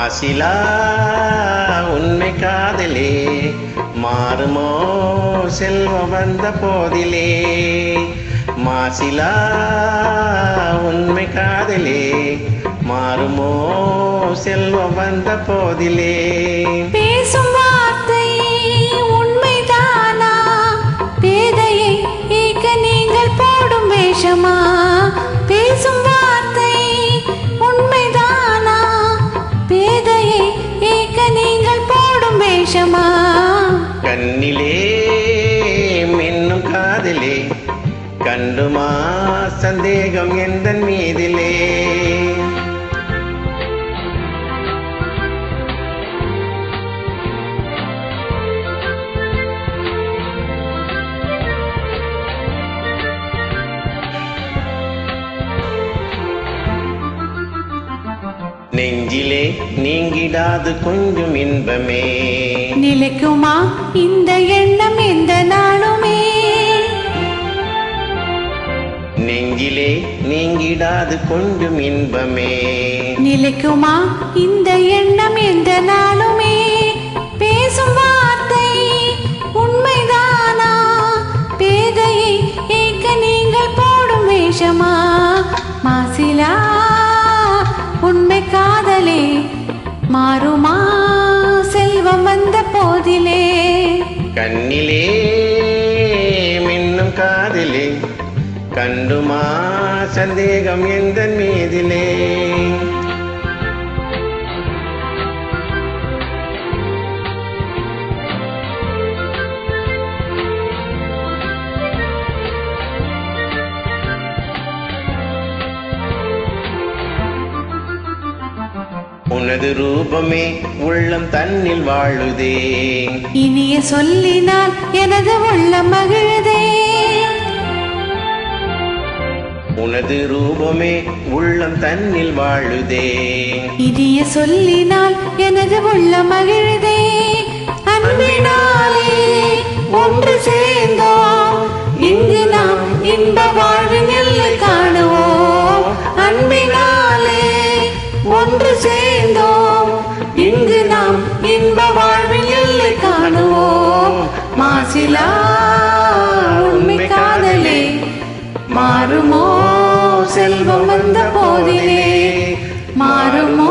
மாசிலா உண்மை காதலே. மாறுமோ செல்வம் வந்த போதிலே. மாசிலா உண்மை காதலே. மாறுமோ செல்வம் வந்த போதிலே. பேசும் வார்த்தை உண்மைதானா? பேதையை ஏக்க நீங்கள் போடும் வேஷமா? போடும் கண்ணிலே மின்னும் காதலே கண்டுமா சந்தேகம் எந்த மீதிலே? நெஞ்சிலே நீங்கிடாது கொஞ்சம் இன்பமே. நிலைக்குமா? இந்த எண்ணம் எந்த நாளுமே. நெஞ்சிலே நீங்கிடாது கொஞ்சம் இன்பமே. நிலைக்குமா? இந்த எண்ணம் கண்டுமா சந்தேகம் எந்த மீதிலே? உனது ரூபமே உள்ளம் தன்னில் வாழுதே. இனிய சொல்லினால் எனது உள்ளம் மகிழுதே. உனது ரூபமே உள்ளம் தன்னில் வாழுதே. இதிய சொல்லினால் எனது உள்ளம் மகிழுதே அன்பினாலே ஒன்று சேர்ந்தோம். இங்கு நாம் இன்ப வாழ்வின் எல்லை காணுவோம். அன்பினாலே ஒன்று சேர்ந்தோம். இங்கு நாம் இன்ப வாழ்வின் எல்லை காணுவோம். மாசிலா செல்வம் வந்த போதிலே மாறுமோ?